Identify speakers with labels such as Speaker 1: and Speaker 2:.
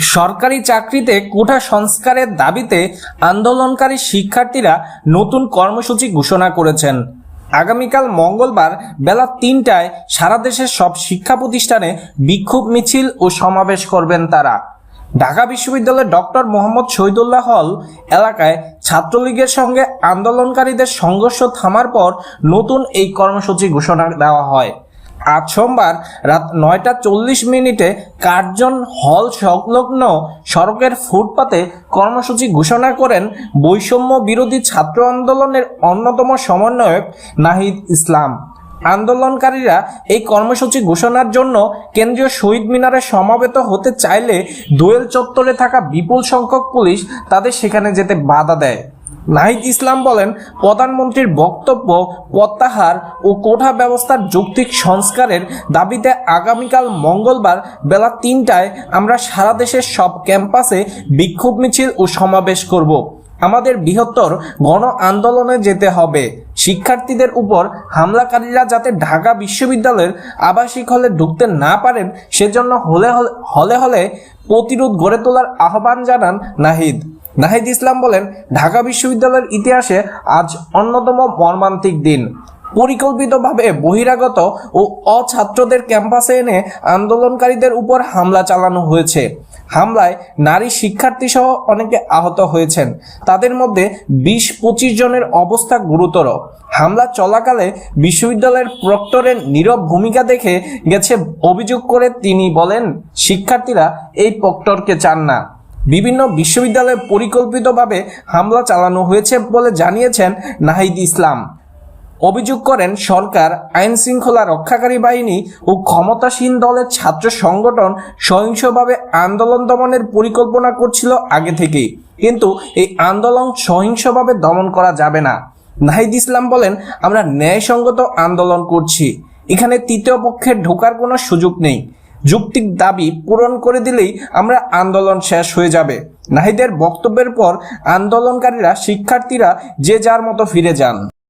Speaker 1: সরকারি চাকরিতে কোটা সংস্কারের দাবিতে আন্দোলনকারী শিক্ষার্থীরা নতুন কর্মসূচি ঘোষণা করেছেন। আগামীকাল মঙ্গলবার বেলা তিনটায় সারা দেশের সব শিক্ষা প্রতিষ্ঠানে বিক্ষোভ মিছিল ও সমাবেশ করবেন তারা। ঢাকা বিশ্ববিদ্যালয়ের ডক্টর মোহাম্মদ শহীদুল্লাহ হল এলাকায় ছাত্রলীগের সঙ্গে আন্দোলনকারীদের সংঘর্ষ থামার পর নতুন এই কর্মসূচি ঘোষণা দেওয়া হয়। আজ সোমবার রাত নয়টা চল্লিশ মিনিটে কার্জন হল সংলগ্ন সড়কের ফুটপাতে কর্মসূচি ঘোষণা করেন বৈষম্য বিরোধী ছাত্র আন্দোলনের অন্যতম সমন্বয়ক নাহিদ ইসলাম। আন্দোলনকারীরা এই কর্মসূচি ঘোষণার জন্য কেন্দ্রীয় শহীদ মিনারে সমাবেত হতে চাইলে দোয়েল চত্বরে থাকা বিপুল সংখ্যক পুলিশ তাদের সেখানে যেতে বাধা দেয়। নাহিদ ইসলাম বলেন, প্রধানমন্ত্রীর বক্তব্য, প্রত্যাহার ও কোঠা ব্যবস্থার যৌক্তিক সংস্কারের দাবিতে আগামীকাল মঙ্গলবার বেলা তিনটায় আমরা সারা দেশের সব ক্যাম্পাসে বিক্ষোভ মিছিল ও সমাবেশ করব। আমাদের বৃহত্তর গণ আন্দোলনে যেতে হবে। শিক্ষার্থীদের উপর হামলাকারীরা যাতে ঢাকা বিশ্ববিদ্যালয়ের আবাসিক হলে ঢুকতে না পারেন, সেজন্য হলে হলে- হলে হলে প্রতিরোধ গড়ে তোলার আহ্বান জানান নাহিদ। নাহিদ ইসলাম বলেন, ঢাকা বিশ্ববিদ্যালয়ের ইতিহাসে আজ অন্যতম মর্মান্তিক দিন। পরিকল্পিতভাবে বহিরাগত ও অছাত্রদের ক্যাম্পাসে এনে আন্দোলনকারীদের উপর হামলা চালানো হয়েছে। হামলায় নারী শিক্ষার্থী সহ অনেকে আহত হয়েছেন। তাদের মধ্যে বিশ পঁচিশ জনের অবস্থা গুরুতর। হামলা চলাকালে বিশ্ববিদ্যালয়ের প্রক্টরের নীরব ভূমিকা দেখে গেছে অভিযোগ করে তিনি বলেন, শিক্ষার্থীরা এই প্রক্টরকে চান না। বিভিন্ন বিশ্ববিদ্যালয়ে পরিকল্পিতভাবে হামলা চালানো হয়েছে বলে জানিয়েছেন নাহিদ ইসলাম। অভিযোগ করেন, সরকার আইন শৃঙ্খলা রক্ষাকারী বাহিনী ও ক্ষমতাসীন দলের ছাত্র সংগঠন সহিংসভাবে আন্দোলন দমনের পরিকল্পনা করছিল আগে থেকেই। কিন্তু এই আন্দোলন সহিংসভাবে দমন করা যাবে না। নাহিদ ইসলাম বলেন, আমরা ন্যায়সঙ্গত আন্দোলন করছি। এখানে তৃতীয় পক্ষের ঢোকার কোনো সুযোগ নেই। যুক্তিক দাবি পূরণ করে দিলেই আমরা আন্দোলন শেষ হয়ে যাবে। নাহিদের বক্তব্যের পর আন্দোলনকারীরা, শিক্ষার্থীরা যে যার মতো ফিরে যান।